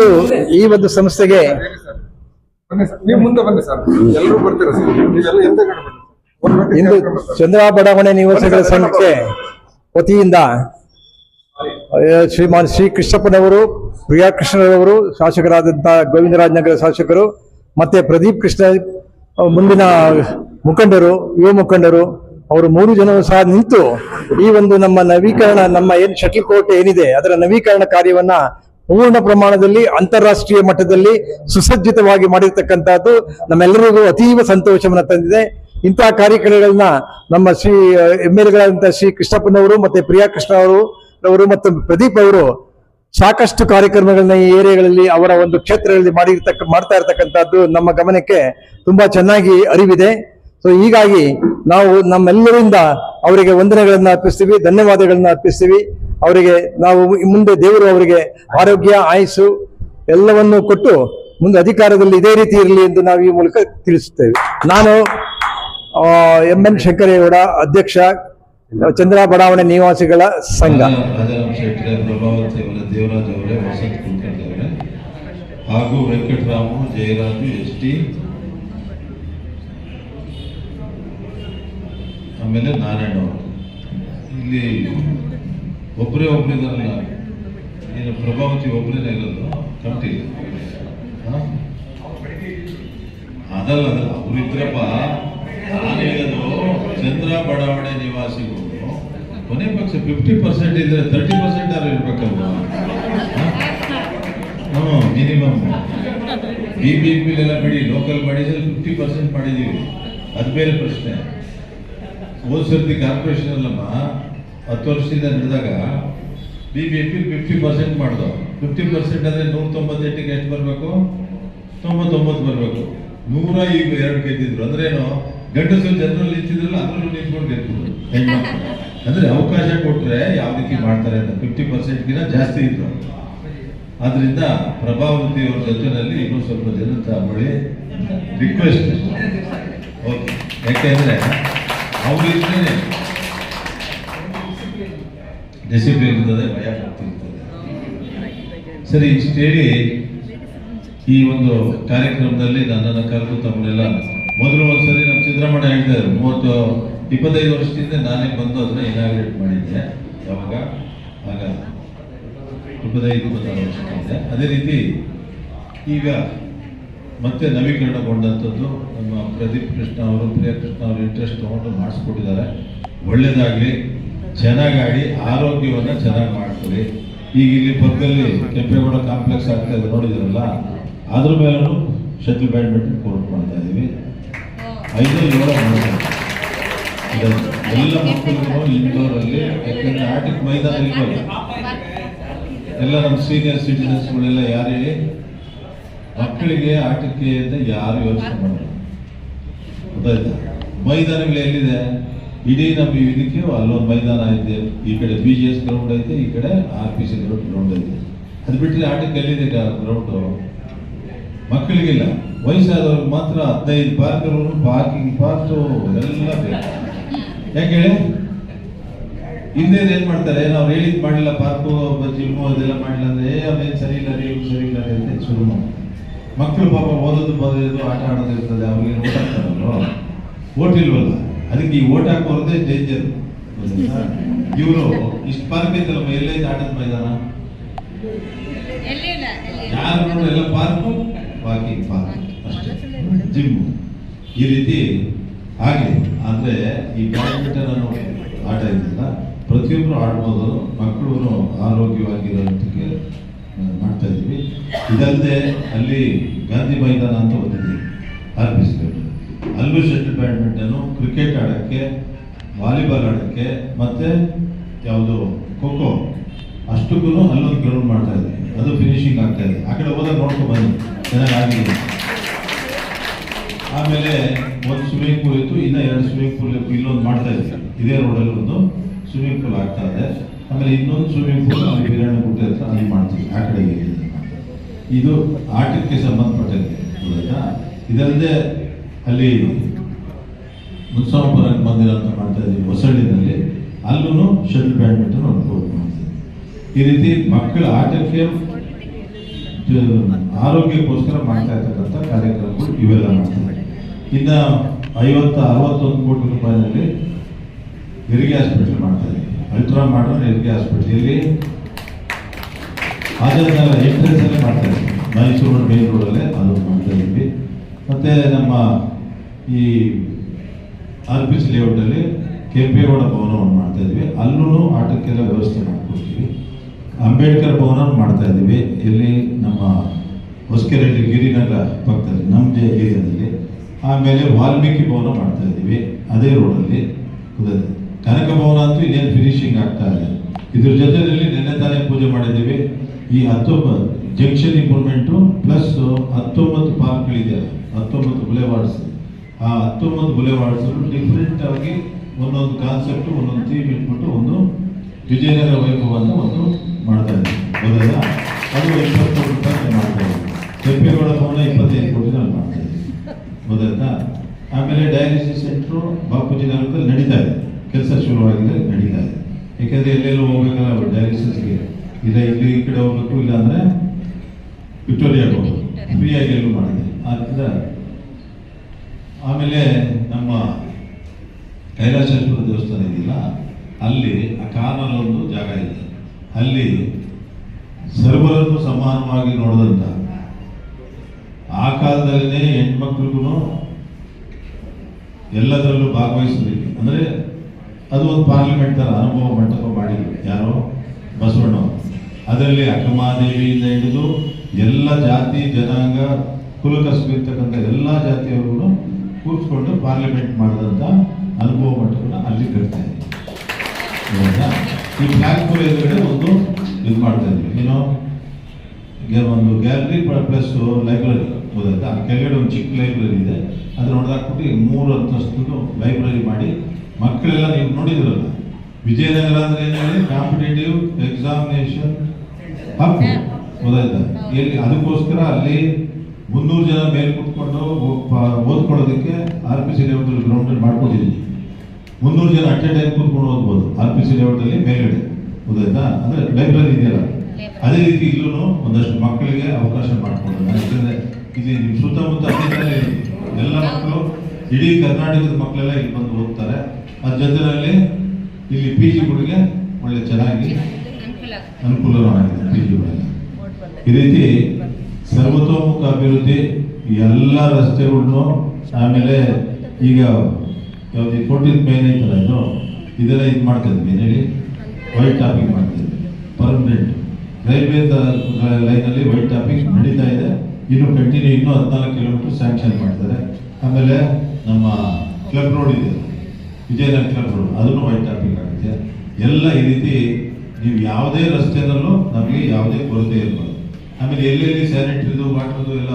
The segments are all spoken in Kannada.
ಒಂದು ಈ ಒಂದು ಸಂಸ್ಥೆಗೆ ಇಂದು. ಚಂದ್ರ ಬಡಾವಣೆ ನಿವಾಸಿಗಳ ಸಂಸ್ಥೆ ವತಿಯಿಂದ ಶ್ರೀಮಾನ್ ಶ್ರೀ ಕೃಷ್ಣಪ್ಪನವರು ಪ್ರಿಯಾ ಕೃಷ್ಣರವರು ಶಾಸಕರಾದಂತಹ ಗೋವಿಂದರಾಜ್ ನಗರ ಶಾಸಕರು ಮತ್ತೆ ಪ್ರದೀಪ್ ಕೃಷ್ಣ ಮುಂದಿನ ಮುಖಂಡರು ಯುವ ಮುಖಂಡರು ಅವರು ಮೂರು ಜನರು ಸಹ ನಿಂತು ಈ ಒಂದು ನಮ್ಮ ನವೀಕರಣ ನಮ್ಮ ಏನ್ ಶಟಲ್ ಕೋರ್ಟ್ ಏನಿದೆ ಅದರ ನವೀಕರಣ ಕಾರ್ಯವನ್ನ ಪೂರ್ಣ ಪ್ರಮಾಣದಲ್ಲಿ ಅಂತಾರಾಷ್ಟ್ರೀಯ ಮಟ್ಟದಲ್ಲಿ ಸುಸಜ್ಜಿತವಾಗಿ ಮಾಡಿರ್ತಕ್ಕಂಥದ್ದು ನಮ್ಮೆಲ್ಲರಿಗೂ ಅತೀವ ಸಂತೋಷವನ್ನು ತಂದಿದೆ. ಇಂತಹ ಕಾರ್ಯಕ್ರಮಗಳನ್ನ ನಮ್ಮ ಶ್ರೀ ಎಂ ಎಲ್ ಎಗಳಾದಂಥ ಶ್ರೀ ಕೃಷ್ಣಪ್ಪನವರು ಮತ್ತೆ ಪ್ರಿಯಾ ಕೃಷ್ಣ ಅವರು ಅವರು ಮತ್ತು ಪ್ರದೀಪ್ ಅವರು ಸಾಕಷ್ಟು ಕಾರ್ಯಕ್ರಮಗಳನ್ನ ಈ ಏರಿಯಾಗಳಲ್ಲಿ ಅವರ ಒಂದು ಕ್ಷೇತ್ರಗಳಲ್ಲಿ ಮಾಡಿರ್ತಕ್ಕ, ಮಾಡ್ತಾ ಇರತಕ್ಕಂಥದ್ದು ನಮ್ಮ ಗಮನಕ್ಕೆ ತುಂಬಾ ಚೆನ್ನಾಗಿ ಅರಿವಿದೆ. ಸೊ ಹೀಗಾಗಿ ನಾವು ನಮ್ಮೆಲ್ಲರಿಂದ ಅವರಿಗೆ ವಂದನೆಗಳನ್ನ ಅರ್ಪಿಸ್ತೀವಿ, ಧನ್ಯವಾದಗಳನ್ನ ಅರ್ಪಿಸ್ತೀವಿ. ಅವರಿಗೆ ನಾವು ಮುಂದೆ ದೇವರು ಅವರಿಗೆ ಆರೋಗ್ಯ, ಆಯಸ್ಸು ಎಲ್ಲವನ್ನು ಕೊಟ್ಟು ಮುಂದೆ ಅಧಿಕಾರದಲ್ಲಿ ಇದೇ ರೀತಿ ಇರಲಿ ಎಂದು ನಾವು ಈ ಮೂಲಕ ತಿಳಿಸುತ್ತೇವೆ. ನಾನು ಎಂ ಎನ್ ಶಂಕರೇಗೌಡ ಅಧ್ಯಕ್ಷ, ಚಂದ್ರ ಬಡಾವಣೆ ನಿವಾಸಿಗಳ ಸಂಘ. ಹಾಗೂ ವೆಂಕಟರಾಮು, ಜಯರಾಜು ಎಸ್ ಟಿ ಆಮೇಲೆ ನಾರಾಯಣ ಇಲ್ಲಿ ಒಬ್ಬರೇ ಒಬ್ಬರಿದಾರಲ್ಲ ಏನು ಪ್ರಭಾವತಿ ಒಬ್ಬರೇ ಇರೋದು. ಕಮಿಟಿ. ಅದಲ್ಲ ಅದಲ್ಲ. ಅವರಿದ್ರಪ್ಪ ನಾನು ಚಂದ್ರ ಬಡಾವಣೆ ನಿವಾಸಿಗಳು. ಕೊನೆ ಪಕ್ಷ ಫಿಫ್ಟಿ ಪರ್ಸೆಂಟ್ ಇದ್ರೆ ತರ್ಟಿ ಪರ್ಸೆಂಟ್ ಆರು ಇರ್ಬೇಕಲ್ವಾ? ಹ್ಞೂ ಮಿನಿಮಮ್ ಬಿ ಬಿ ಪಿ ಎಲ್ಲ ಬಿಡಿ. ಲೋಕಲ್ ಮಾಡಿದ್ರೆ ಫಿಫ್ಟಿ ಪರ್ಸೆಂಟ್ ಮಾಡಿದ್ದೀವಿ ಅದು ಬೇರೆ ಪ್ರಶ್ನೆ. ಹೋದ ಸರ್ತಿ ಕಾರ್ಪೊರೇಷನ್ ಅಲ್ಲಮ್ಮ ಹತ್ತು ವರ್ಷದಿಂದ ನಡೆದಾಗ B B P fifty percent ಮಾಡಿದ್ರು ಫಿಫ್ಟಿ ಪರ್ಸೆಂಟ್ ಅಂದರೆ ನೂರ ತೊಂಬತ್ತೆಂಟಿಗೆ ಎಷ್ಟು ಬರಬೇಕು? ತೊಂಬತ್ತೊಂಬತ್ತು ಬರಬೇಕು. ನೂರ ಈಗ ಎರಡು ಗೆದ್ದಿದ್ರು. ಅಂದ್ರೇನು ಗಂಡಸರು ಜನರಲ್ಲಿ ನಿಂತಿದ್ರಲ್ಲ ಅದರಲ್ಲೂ ನಿಂತ್ಕೊಂಡು ಗೆದ್ದರು ಅಂದರೆ ಅವಕಾಶ ಕೊಟ್ಟರೆ ಯಾವ ರೀತಿ ಮಾಡ್ತಾರೆ ಅಂತ ಫಿಫ್ಟಿ ಪರ್ಸೆಂಟ್ಗಿಂತ ಜಾಸ್ತಿ ಇದ್ರು. ಆದ್ದರಿಂದ ಪ್ರಭಾವತಿ ಅವ್ರ ಜೊತೆನಲ್ಲಿ ಇನ್ನೂ ಸ್ವಲ್ಪ ಜನ ತಗೊಳ್ಳಿ. ರಿಕ್ವೆಸ್ಟ್ ಓಕೆ ಯಾಕೆಂದ್ರೆ ಅವ್ರಿದ್ರೆ ಡಿಸಿಪ್ಲಿನ್ ಇರ್ತದೆ ಭಯ ಇರ್ತದೆ ಸರಿ, ಇಷ್ಟು ಹೇಳಿ ಈ ಒಂದು ಕಾರ್ಯಕ್ರಮದಲ್ಲಿ ನನ್ನನ್ನು ಕರೆದು ತಮ್ಮನ್ನೆಲ್ಲ ಮೊದಲು ಒಂದ್ಸರಿ ನಮ್ಮ ಸಿದ್ದರಾಮಯ್ಯ ಹೇಳ್ತಾ ಇದ್ರು ಮೂವತ್ತು, ಇಪ್ಪತ್ತೈದು ವರ್ಷದಿಂದ ನಾನೇ ಬಂದು ಅದನ್ನ ಇನಾಗ್ರೇಟ್ ಮಾಡಿದ್ದೆ. ಯಾವಾಗ? ಆಗ ಇಪ್ಪತ್ತೈದು, ಇಪ್ಪತ್ತಾರು ವರ್ಷಕ್ಕಿದೆ ಅದೇ ರೀತಿ ಈಗ ಮತ್ತೆ ನವೀಕರಣಗೊಂಡಂಥದ್ದು ನಮ್ಮ ಪ್ರದೀಪ್ ಕೃಷ್ಣ ಅವರು ಪ್ರಿಯ ಕೃಷ್ಣ ಅವರು ಇಂಟ್ರೆಸ್ಟ್ ತಗೊಂಡು ಮಾಡಿಸ್ಕೊಟ್ಟಿದ್ದಾರೆ. ಒಳ್ಳೇದಾಗಲಿ. ಚೆನ್ನಾಗಿ ಆಡಿ ಆರೋಗ್ಯವನ್ನು ಚೆನ್ನಾಗಿ ಮಾಡ್ಕೊಳ್ಳಿ. ಈಗ ಇಲ್ಲಿ ಪಕ್ಕದಲ್ಲಿ ಕೆಂಪೇಗೌಡ ಕಾಂಪ್ಲೆಕ್ಸ್ ಆಗ್ತಾ ಇದೆ, ನೋಡಿದ್ರಲ್ಲ? ಅದ್ರ ಮೇಲೂ ಶಟಲ್ ಬ್ಯಾಡ್ಮಿಂಟನ್ ಕೋರ್ಟ್ ಮಾಡ್ತಾ ಇದ್ದೀವಿ ಐದು, ಏಳು ಎಲ್ಲ ಮಕ್ಕಳಿಗೂ ಇಂಡೋರಲ್ಲಿ ಯಾಕಂದ್ರೆ ಆಟಕ್ಕೆ ಮೈದಾನ ಇಲ್ವಲ್ಲ? ಎಲ್ಲ ನಮ್ಮ ಸೀನಿಯರ್ ಸಿಟಿಸನ್ಸ್ಗಳೆಲ್ಲ ಯಾರು? ಮಕ್ಕಳಿಗೆ ಆಟಕ್ಕೆ ಅಂತ ಯಾರು ಯೋಚನೆ ಮಾಡಲ್ಲ. ಮೈದಾನಗಳು ಎಲ್ಲಿದೆ? ಇಡೀ ನಮ್ಮ ಇದಕ್ಕೆ ಅಲ್ಲೊಂದು ಮೈದಾನ ಐತೆ. ಈ ಕಡೆ ಬಿ ಜಿ ಎಸ್ ಗ್ರೌಂಡ್ ಐತೆ, ಈ ಕಡೆ ಆರ್ ಪಿ ಸಿ ಗ್ರೌಂಡ್ ಐತೆ. ಅದು ಬಿಟ್ಟರೆ ಆಟಕ್ಕೆ ಎಲ್ಲಿದೆ ಗ್ರೌಂಡು ಮಕ್ಕಳಿಗಿಲ್ಲ ವಯಸ್ಸಾದವ್ರಿಗೆ ಮಾತ್ರ ಹದಿನೈದು ಪಾರ್ಕ್ ಪಾರ್ಕಿಂಗ್ ಪಾರ್ಕ್ ಎಲ್ಲ ಬೇಕು. ಯಾಕೆ ಹೇಳಿ? ಹಿಂದೆ ಏನ್ ಮಾಡ್ತಾರೆ? ನಾವು ಹೇಳಿದ್ ಮಾಡಿಲ್ಲ ಪಾರ್ಕು ಜಿಮ್ಮು ಅದೆಲ್ಲ ಮಾಡಿಲ್ಲ ಅಂದ್ರೆ ಅದೇನ್ ಸರಿ ಇಲ್ಲ ರೀ ಸರಿ ಇಲ್ಲ ರೀ ಅಂತ ಶುರು ಮಕ್ಕಳು ಪಾಪ ಓದೋದು ಬರೋದು ಆಟ ಆಡೋದು ಇರ್ತದೆ, ಅವ್ರಿಗೆ ಓಟ್ ಓಟಿಲ್ವಲ್ಲ ಅದಕ್ಕೆ ಈ ಓಟ್ ಹಾಕೋದೇ ಡೇಂಜರ್ ಇವರು ಇಷ್ಟು ಪಾರ್ಕ್ ಐತಲ್ಲಮ್ಮ ಎಲ್ಲೈತೆ ಆಟದ ಮೈದಾನ? ಯಾರು ನೋಡು ಎಲ್ಲ ಪಾರ್ಕು? Walking park. ಅಷ್ಟೇ. ಜಿಮ್. ಈ ರೀತಿ ಆಗಿದೆ ಅಂದ್ರೆ ಈ ಬ್ಯಾಡ್ಮಿಂಟನ್ ಅನ್ನೋ ಆಟ ಇದೆಯಲ್ಲ ಪ್ರತಿಯೊಬ್ಬರು ಆಡ್ಬೋದು. ಮಕ್ಕಳು ಆರೋಗ್ಯವಾಗಿರೋದಕ್ಕೆ ಮಾಡ್ತಾ ಇದ್ವಿ ಇದಲ್ಲದೆ ಅಲ್ಲಿ ಗಾಂಧಿ ಮೈದಾನ ಅಂತ ಒಂದಿದೆ ಬ್ಯಾಡ್ಮಿಂಟನು ಕ್ರಿಕೆಟ್ ಆಡೋಕ್ಕೆ ವಾಲಿಬಾಲ್ ಆಡೋಕ್ಕೆ, ಮತ್ತೆ ಯಾವುದು ಖೋ ಖೋ. ಅಷ್ಟಕ್ಕೂ ಅಲ್ಲೊಂದು ಗ್ರೌಂಡ್ ಮಾಡ್ತಾ ಇದ್ವಿ. ಅದು ಫಿನಿಶಿಂಗ್ ಆಗ್ತಾ ಇದೆ. ಆ ಕಡೆ ಹೋದಾಗ ನೋಡ್ಕೊಂಡು ಬನ್ನಿ. ಚೆನ್ನಾಗಿ ಆಗಿದೆ. ಆಮೇಲೆ ಒಂದು ಸ್ವಿಮ್ಮಿಂಗ್ ಪೂಲ್ ಇತ್ತು, ಇನ್ನೂ ಎರಡು ಸ್ವಿಮ್ಮಿಂಗ್ ಪೂಲ್ ಇಲ್ಲೊಂದು ಮಾಡ್ತಾ ಇದ್ವಿ. ಇದೇ ರೋಡಲ್ಲಿ ಒಂದು ಸ್ವಿಮ್ಮಿಂಗ್ ಪೂಲ್ ಆಗ್ತಾ ಇದೆ. ಆಮೇಲೆ ಇನ್ನೊಂದು ಸ್ವಿಮ್ಮಿಂಗ್ ಪೂಲ್ ಅಲ್ಲಿ ಬಿರಿಯಾನಿ ಗುಡ್ಡೆ ಹತ್ರ ಅಲ್ಲಿ ಮಾಡ್ತೀವಿ. ಆ ಕಡೆಗೆ ಇದೆ. ಆಟಕ್ಕೆ ಸಂಬಂಧಪಟ್ಟಂತೆ ಇದಲ್ಲದೆ ಅಲ್ಲಿ ಮುತ್ಸವಪುರ ಮಂದಿರ ಅಂತ ಮಾಡ್ತಾ ಇದ್ದೀವಿ ಹೊಸಳ್ಳಿನಲ್ಲಿ. ಅಲ್ಲೂ ಶಟಲ್ ಬ್ಯಾಡ್ಮಿಂಟನ್ ಒಂದು ಕೋರ್ಟ್ ಮಾಡ್ತೀವಿ ಈ ರೀತಿ ಮಕ್ಕಳ ಆಟಕ್ಕೆ ಆರೋಗ್ಯಕ್ಕೋಸ್ಕರ ಮಾಡ್ತಾ ಇರ್ತಕ್ಕಂಥ ಕಾರ್ಯಕ್ರಮಗಳು ಇವೆಲ್ಲ ಮಾಡ್ತಾರೆ ಇನ್ನು ಐವತ್ತ, ಅರವತ್ತೊಂದು ಕೋಟಿ ರೂಪಾಯಿನಲ್ಲಿ ಹೆರಿಗೆ ಹಾಸ್ಪಿಟ್ಲ್ ಮಾಡ್ತಾ ಇದ್ದೀವಿ. ಅಲ್ಟ್ರಾ ಮಾಡರ್ನ್ ಹೆರಿಗೆ ಹಾಸ್ಪಿಟಲ್. ಇಲ್ಲಿ ಎಂಟ್ರೆನ್ಸ್ ಅಲ್ಲೇ ಮಾಡ್ತಾ ಇದ್ದೀವಿ. ಮೈಸೂರು ಮೇನ್ ರೋಡಲ್ಲೇ ಅದು ಮಾಡ್ತಾ ಇದ್ದೀವಿ. ಮತ್ತು ನಮ್ಮ ಈ ಆರ್ ಪಿ ಸಿ ಲೇಔಟಲ್ಲಿ ಕೆಂಪೇಗೌಡ ಭವನವನ್ನು ಮಾಡ್ತಾ ಇದ್ವಿ ಅಲ್ಲೂ ಆಟಕ್ಕೆಲ್ಲ ವ್ಯವಸ್ಥೆ ಮಾಡಿಕೊಡ್ತೀವಿ. ಅಂಬೇಡ್ಕರ್ ಭವನ ಮಾಡ್ತಾ ಇದ್ದೀವಿ. ಇಲ್ಲಿ ನಮ್ಮ ಹೊಸಕೆರೆಯಲ್ಲಿ ಗಿರಿನಗರ ಪಕ್ಕದಲ್ಲಿ, ನಮ್ಮ ಏರಿಯಾದಲ್ಲಿ. ಆಮೇಲೆ ವಾಲ್ಮೀಕಿ ಭವನ ಮಾಡ್ತಾ ಇದ್ದೀವಿ. ಅದೇ ರೋಡಲ್ಲಿ ಕನಕ ಭವನ ಅಂತೂ ಇನ್ನೇನು ಫಿನಿಶಿಂಗ್ ಆಗ್ತಾ ಇದೆ ಇದ್ರ ಜೊತೆಯಲ್ಲಿ ನಿನ್ನೆ ತಾನೇ ಪೂಜೆ ಮಾಡಿದ್ದೀವಿ. ಈ ಹತ್ತೊಂಬತ್ತು ಜಂಕ್ಷನ್ ಇಂಪ್ರೂವ್ಮೆಂಟು ಪ್ಲಸ್ ಹತ್ತೊಂಬತ್ತು ಪಾರ್ಕ್ಗಳಿದೆ ಹತ್ತೊಂಬತ್ತು ಬುಲೆವಾರ್ಡ್ಸ್ ಆ ಹತ್ತೊಂಬತ್ತು ಬುಲೆವಾರ್ಡ್ಸ್ ಡಿಫ್ರೆಂಟ್ ಆಗಿ ಒಂದೊಂದು ಕಾನ್ಸೆಪ್ಟ್ ಒಂದೊಂದು ಥೀಮ್ ಇಟ್ಬಿಟ್ಟು ಒಂದು ವಿಜಯನಗರ ವೈಭವವನ್ನು ಒಂದು ಮಾಡ್ತಾ ಇದ್ದೀವಿ ಅದು ಇಪ್ಪತ್ತು ರೂಪಾಯಿ ಮಾಡ್ತಾ ಕೆಂಪೇಗೌಡ ಭವನ ಇಪ್ಪತ್ತೈದು ಕೋಟಿ ನಾನು ಮಾಡ್ತಾ ಇದ್ದೀವಿ ಆಮೇಲೆ ಡಯಾಲಿಸಿಸ್ ಸೆಂಟ್ರು ಬಾಪೂಜಿ ನಗರದಲ್ಲಿ ನಡೀತಾ ಇದೆ. ಕೆಲಸ ಶುರುವಾಗಿದೆ, ನಡೀತಾ ಇದೆ. ಯಾಕೆಂದರೆ ಎಲ್ಲೆಲ್ಲೂ ಹೋಗ್ಬೇಕಲ್ಲ ಡಯಾಲಿಸಿಸ್ಗೆ ಇಲ್ಲ ಇಲ್ಲಿ ಈ ಕಡೆ ಹೋಗ್ಬೇಕು, ಇಲ್ಲ ಅಂದ್ರೆ ವಿಕ್ಟೋರಿಯಾಗೆ ಹೋಗ್ಬೇಕು. ಫ್ರೀಯಾಗಿ ಎಲ್ಲೂ ಮಾಡಿದೆ ಆದ್ದರಿಂದ ಆಮೇಲೆ ನಮ್ಮ ಕೈಲಾಸೇಶ್ವರ ದೇವಸ್ಥಾನ ಇದೆಯಲ್ಲ, ಅಲ್ಲಿ ಆ ಕಾನಲ್ಲೊಂದು ಜಾಗ ಇದೆ. ಅಲ್ಲಿ ಸರ್ವರನ್ನು ಸಮಾನವಾಗಿ ನೋಡಿದಂತ. ಆ ಕಾಲದಲ್ಲಿನೇ ಹೆಣ್ಮಕ್ಳಿಗೂ ಎಲ್ಲದರಲ್ಲೂ ಭಾಗವಹಿಸಬೇಕು. ಅಂದರೆ ಅದು ಒಂದು ಪಾರ್ಲಿಮೆಂಟ್ ಥರ ಅನುಭವ ಮಂಟಪ ಮಾಡಿದ್ರು ಯಾರೋ ಬಸವಣ್ಣ ಅದರಲ್ಲಿ ಅಕ್ಕಮಾದೇವಿಯಿಂದ ಹಿಡಿದು ಎಲ್ಲ ಜಾತಿ, ಜನಾಂಗ ಕುಲಕಸ್ಬಿರ್ತಕ್ಕಂಥ ಎಲ್ಲ ಜಾತಿಯವರು ಕೂತ್ಕೊಂಡು ಪಾರ್ಲಿಮೆಂಟ್ ಮಾಡಿದಂಥ ಅನುಭವ ಮಟ್ಟವನ್ನು ಅಲ್ಲಿ ಕಟ್ತಾ ಇದ್ದೀವಿ ಈ ಫ್ಲಾಗ್ಪುರ್ ಎದುರುಗಡೆ ಒಂದು ಇದು ಮಾಡ್ತಾ ಇದ್ವಿ ಏನೋ ಒಂದು ಗ್ಯಾಲರಿ ಪ್ಲಸ್ ಲೈಬ್ರರಿ ಹೋದಾಯ್ತಾ ಕೆಳಗಡೆ ಒಂದು ಚಿಕ್ಕ ಲೈಬ್ರರಿ ಇದೆ. ಅದನ್ನ ಹೊಡೆದಾಕ್ಬಿಟ್ಟು ಮೂರು ಅಂತಸ್ತು ಲೈಬ್ರರಿ ಮಾಡಿ ಮಕ್ಕಳೆಲ್ಲ ನೀವು ನೋಡಿದ್ರಲ್ಲ? ವಿಜಯನಗರ ಅಂದ್ರೆ ಏನು ಹೇಳಿ? ಕಾಂಪಿಟೇಟಿವ್ ಎಕ್ಸಾಮಿನೇಷನ್ ಹೋದಾಯ್ತಾ ಎಲ್ಲಿ? ಅದಕ್ಕೋಸ್ಕರ ಅಲ್ಲಿ ಮುನ್ನೂರು ಜನ ಮೇಲೆ ಕುತ್ಕೊಂಡು ಓದ್ಕೊಳ್ಳೋದಕ್ಕೆ R P C level ground ಮಾಡ್ಕೊಂಡಿದ್ದೀನಿ. ಮುನ್ನೂರು ಜನ ಅಟ್ ಎ ಟೈಮ್ ಕೂತ್ಕೊಂಡು ಓದ್ಬೋದು ಆರ್ ಪಿ ಸಿ ಲೇಔಟಲ್ಲಿ ಮೇಲ್ಗಡೆ. ಗೊತ್ತಾಯ್ತಾ? ಅಂದ್ರೆ ಲೈಬ್ರರಿ ಇದೆಯಲ್ಲ? ಅದೇ ರೀತಿ ಇಲ್ಲೂ ಒಂದಷ್ಟು ಮಕ್ಕಳಿಗೆ ಅವಕಾಶ ಮಾಡಿಕೊಡೋದು ಯಾಕಂದರೆ ಇಲ್ಲಿ ನಿಮ್ಮ ಸುತ್ತಮುತ್ತ ಎಲ್ಲ ಮಕ್ಕಳು ಇಡೀ ಕರ್ನಾಟಕದ ಮಕ್ಕಳೆಲ್ಲ ಇಲ್ಲಿ ಬಂದು ಹೋಗ್ತಾರೆ ಅದ್ರ ಜೊತೆಯಲ್ಲಿ ಇಲ್ಲಿ ಪಿ ಜಿಗಳಿಗೆ ಒಳ್ಳೆ ಚೆನ್ನಾಗಿ ಅನುಕೂಲವಾಗಿದೆ ಪಿ ಜಿ ಈ ರೀತಿ ಸರ್ವತೋಮುಖ ಅಭಿವೃದ್ಧಿ ಎಲ್ಲ ರಸ್ತೆಗಳನ್ನು ಆಮೇಲೆ ಈಗ ಯಾವ್ದು ಕೊಟ್ಟಿದ್ದ ಮೇನ್ ಐತಲ್ಲ ಇದು ಇದೆಲ್ಲ ಇದು ಮಾಡ್ತಾ ಇದ್ವಿ ಹೇಳಿ? ವೈಟ್ ಟಾಪಿಂಗ್ ಮಾಡ್ತಾ ಇದ್ವಿ ಪರ್ಮನೆಂಟ್ ರೈಲ್ವೆ ಲೈನಲ್ಲಿ ವೈಟ್ ಟಾಪಿಂಗ್ ನಡೀತಾ ಇದೆ. ಇನ್ನು ಕಂಟಿನ್ಯೂ ಇನ್ನೂ ಹದಿನಾಲ್ಕು ಕಿಲೋಮೀಟರ್ ಸ್ಯಾಂಕ್ಷನ್ ಮಾಡ್ತಾರೆ. ಆಮೇಲೆ ನಮ್ಮ ಕ್ಲಬ್ ರೋಡ್ ಇದೆ. ವಿಜಯನಗರ ಕ್ಲಬ್ ರೋಡ್ ಅದನ್ನು ವೈಟ್ ಟಾಪಿಂಗ್ ಆಗುತ್ತೆ. ಎಲ್ಲ ಈ ರೀತಿ ನೀವು ಯಾವುದೇ ರಸ್ತೆನಲ್ಲೂ ನಮಗೆ ಯಾವುದೇ ಕೊರತೆ ಇರಬಾರ್ದು ಆಮೇಲೆ ಎಲ್ಲೆಲ್ಲಿ ಸ್ಯಾನಿಟರಿದು ವಾಟರ್ದು ಎಲ್ಲ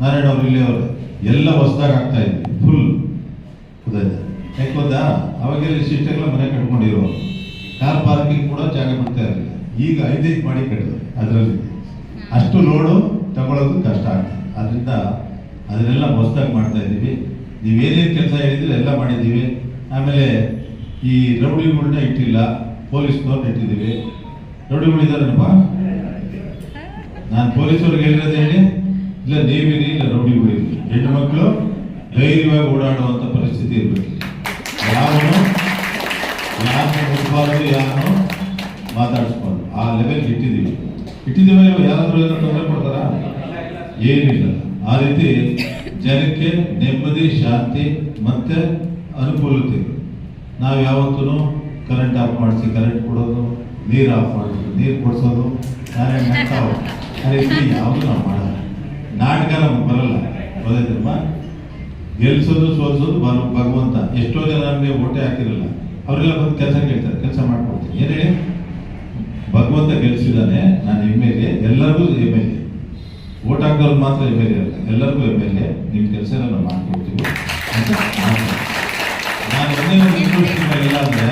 ನಾರಾಯಣ ಅವ್ರು ಇಲ್ಲಿ ಅವರು. ಎಲ್ಲ ಹೊಸದಾಗಿ ಆಗ್ತಾ ಇದೆ ಫುಲ್ ಯಾಕೆ ಗೊತ್ತಾ? ಅವಾಗೆಲ್ಲ ಇಷ್ಟಿಷ್ಟೆಲ್ಲ ಮನೆ ಕಟ್ಕೊಂಡಿರೋ ಕಾರ್ ಪಾರ್ಕಿಂಗ್ ಕೂಡ ಜಾಗ ಬಿಡ್ತಾ ಇರಲಿಲ್ಲ. ಈಗ ಐದೈದು ಮಾಡಿ ಕಟ್ಟಿದ್ರು ಅದರಲ್ಲಿ. ಅಷ್ಟು ಲೋಡು ತಗೊಳ್ಳೋದು ಕಷ್ಟ ಆಗ್ತದೆ ಅದರಿಂದ ಅದನ್ನೆಲ್ಲ ಹೊಸದಾಗಿ ಮಾಡ್ತಾ ಇದ್ದೀವಿ. ನೀವೇನೇನು ಕೆಲಸ ಹೇಳಿದ್ರೆ ಎಲ್ಲ ಮಾಡಿದ್ದೀವಿ. ಆಮೇಲೆ ಈ ರೌಡಿಗಳನ್ನ ಇಟ್ಟಿಲ್ಲ. ಪೊಲೀಸ್ನವ್ರನ್ನ ಇಟ್ಟಿದ್ದೀವಿ. ರೌಡಿಗಳಿದ್ದಾರನಪ್ಪ ನಾನು ಪೊಲೀಸವ್ರಿಗೆ ಹೇಳಿರೋದು ಹೇಳಿ? ಇಲ್ಲ ನೀವಿರಿ ಇಲ್ಲ ರೌಡಿಗಳಿರಿ ಹೆಣ್ಣು ಮಕ್ಕಳು ಧೈರ್ಯವಾಗಿ ಓಡಾಡುವಂತ ಪರಿಸ್ಥಿತಿ ಇರಬೇಕು. ಯಾವನು ಯಾರನ್ನು ಮುಟ್ಬಾರ್ದು ಯಾರನ್ನು ಮಾತಾಡಿಸ್ಬಾರ್ದು. ಆ ಲೆವೆಲ್ ಇಟ್ಟಿದ್ದೀವಿ. ಇಟ್ಟಿದ್ದೀವಿ ಯಾರಾದರೂ ಏನೋ ತೊಂದರೆ ಕೊಡ್ತಾರ? ಏನಿಲ್ಲ ಆ ರೀತಿ ಜನಕ್ಕೆ ನೆಮ್ಮದಿ, ಶಾಂತಿ ಮತ್ತೆ ಅನುಕೂಲತೆ. ನಾವು ಯಾವತ್ತೂ ಕರೆಂಟ್ ಆಫ್ ಮಾಡಿಸಿ ಕರೆಂಟ್ ಕೊಡೋದು, ನೀರು ಆಫ್ ಮಾಡೋದು ನೀರು ಕೊಡಿಸೋದು, ನಾನೇ ಮಾಡ್ತಾವ ಆ ಯಾವುದು ನಾವು ಮಾಡಲ್ಲ. ನಾಟಕ ನಮ್ಗೆ ಬರಲ್ಲ. ಬರೋದಮ್ಮ ಗೆಲ್ಸೋದು, ಸೋಲ್ಸೋದು, ಬರ, ಭಗವಂತ. ಎಷ್ಟೋ ಜನ ನಮಗೆ ಓಟೆ ಹಾಕಿರಲ್ಲ. ಅವರೆಲ್ಲ ಬಂದು ಕೆಲಸ ಕೇಳ್ತಾರೆ, ಕೆಲಸ ಮಾಡ್ಕೊಡ್ತೀನಿ. ಏನು ಹೇಳಿ? ಭಗವಂತ ಗೆಲ್ಸಿದ್ದಾನೆ, ನಾನು ಎಂ ಎಲ್ ಎ, ಎಲ್ಲರಿಗೂ ಎಂ ಎಲ್ ಎ. ಓಟ್ ಹಾಕೋರು ಮಾತ್ರ ಎಂ ಎಲ್ ಎ ಅಲ್ಲ, ಎಲ್ಲರಿಗೂ ಎಂ ಎಲ್ ಎ. ನಿಮ್ಮ ಕೆಲಸ ನಾನು ಮಾಡ್ಕೊಡ್ತೀವಿ. ನಾನು ಇಲ್ಲ ಅಂದ್ರೆ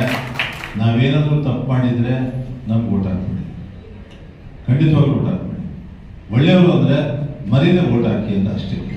ನಾವೇನಾದ್ರೂ ತಪ್ಪು ಮಾಡಿದರೆ ನಮ್ಗೆ ಓಟ್ ಹಾಕ್ಬಿಡಿ. ಖಂಡಿತವಾಗ್ಲೂ ಓಟ್ ಹಾಕ್ಬಿಡಿ. ಒಳ್ಳೆಯವರು ಅಂದರೆ ಮರೀದೆ ಓಟ್ ಹಾಕಿ ಅಂತ ಅಷ್ಟೇ.